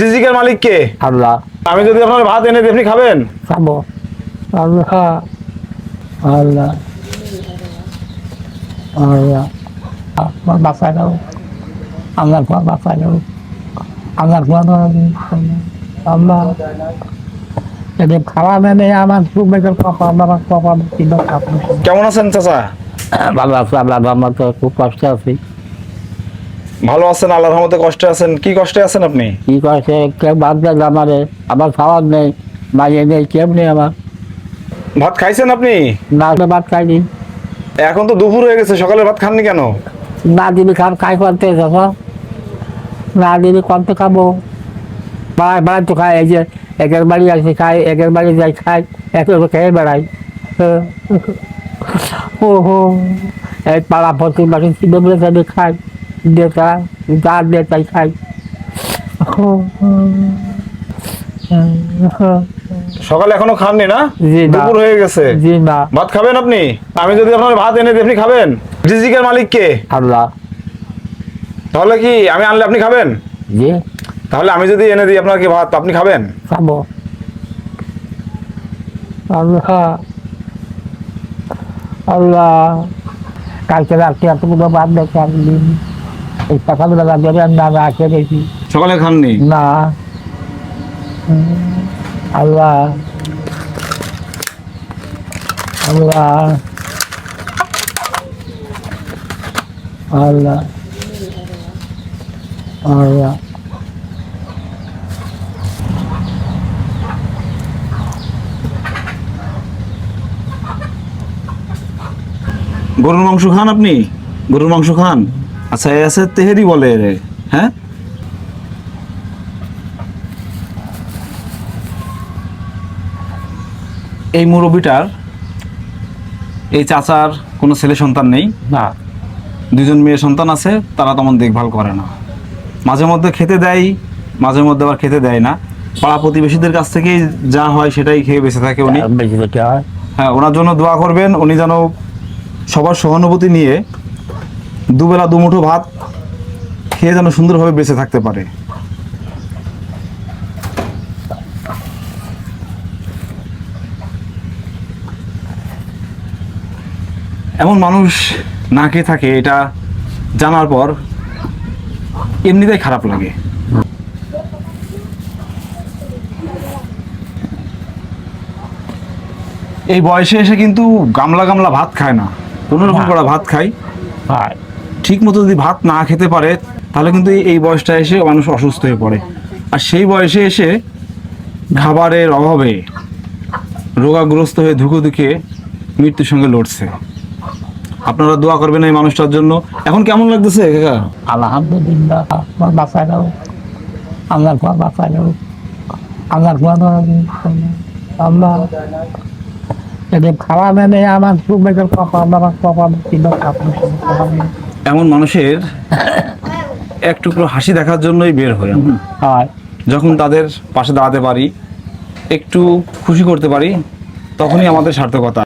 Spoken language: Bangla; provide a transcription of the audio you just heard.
রিজিকের মালিক কে? আল্লাহ। আমি যদি আপনার ভাত এনে দিই আপনি খাবেন? খাব। আল্লাহ। আল্লাহ। আল্লাহ। আমার বাসায় দাও আমার ঘর বাসায় দাও আমার ঘর আল্লাহ। যদি খাওয়া মেনে আমার সুমেকের পাপা আমার পাপা কেমন আছেন চাচা? ভালো আছে আল্লাহ আমার তো খুব কষ্ট আছে। ভালো আছেন আল্লাহর রহমতে কষ্টে আছেন কি কষ্টে আছেন আপনি? কি করছে কেউ বাদ দেয় আমারে আমার খাওয়ার নেই মাইয়ে নেই কেউ নেই আমার। ভাত খাইছেন আপনি? না ভাত খাইনি। এখন তো দুপুর হয়ে গেছে সকালে ভাত খাননি কেন? না দিলে খাম খাই করতে যাব না দিলে কমতে খাব? বাড়াই বাড়াই তো খাই এই যে একের বাড়ি আসে খাই একের বাড়ি যাই খাই একের খেয়ে বেড়াই ও হো এই পাড়া বলে তাদের খাই দেতা যা দিয়ে তাই খাই সকালে এখনও খাননি না। দুপুর হয়ে গেছে। জি না ভাত খাবেন আপনি? আমি যদি আপনার ভাত এনে দিই আপনি খাবেন? রিজিকের মালিক কে? আল্লাহ। তাহলে কি আমি আনলে আপনি খাবেন? জি। তাহলে আমি যদি এনে দিই আপনার কি ভাত আপনি খাবেন? খাব। আল্লাহ। আল্লাহ। কালকে রাত্রে এতগুলো বাদ দেখে আমি এই সকালবেলা ধরে আমি না রাখে দেখি সকালে খাননি? না। আল্লাহ। আল্লাহ। আল্লাহ। আল্লাহ। গরুর মাংস খান আপনি? গরুর মাংস খান? আচ্ছা এ আছে তেহেরি বলে এরে হ্যাঁ? এই মুরব্বিটার এই চাচার কোনো ছেলে সন্তান নেই? না। দুজন মেয়ে সন্তান আছে তারা তেমন দেখভাল করে না। মাঝে মধ্যে খেতে দেয় মাঝে মধ্যে আবার খেতে দেয় না। পাড়া প্রতিবেশীদের কাছ থেকেই যা হয় সেটাই খেয়ে বেঁচে থাকে উনি। হ্যাঁ ওনার জন্য দোয়া করবেন উনি যেন সবার সহানুভূতি নিয়ে দুবেলা দুমুঠো ভাত খেয়ে যেন সুন্দরভাবে বেঁচে থাকতে পারে। এমন মানুষ না খেয়ে থাকে এটা জানার পর এমনিতেই খারাপ লাগে। এই বয়সে এসে কিন্তু গামলা গামলা ভাত খায় না। কোনো রকম। করা ভাত খায় হয় ঠিক মতো যদি ভাত না খেতে পারে, তাহলে কিন্তু এই- বয়সটা এসে মানুষ অসুস্থ হয়ে পড়ে। আর সেই বয়সে এসে খাবারের অভাবে রোগাগ্রস্ত হয়ে ধুকে ধুকে মৃত্যুর সঙ্গে লড়ছে। আপনারা দোয়া করবেন এই মানুষটার জন্য। এখন কেমন লাগতেছে, কাকা? আলহামদুলিল্লাহ আমার আমার আমার ঘর আল্লাহ খাওয়া মেনে আমার সুমেকের পাপা আমার পাপা কিলো খাব এমন মানুষের এক টুকরো হাসি দেখার জন্যই বের হই আমরা। হয় যখন তাদের পাশে দাঁড়াতে পারি একটু খুশি করতে পারি তখনই আমাদের সার্থকতা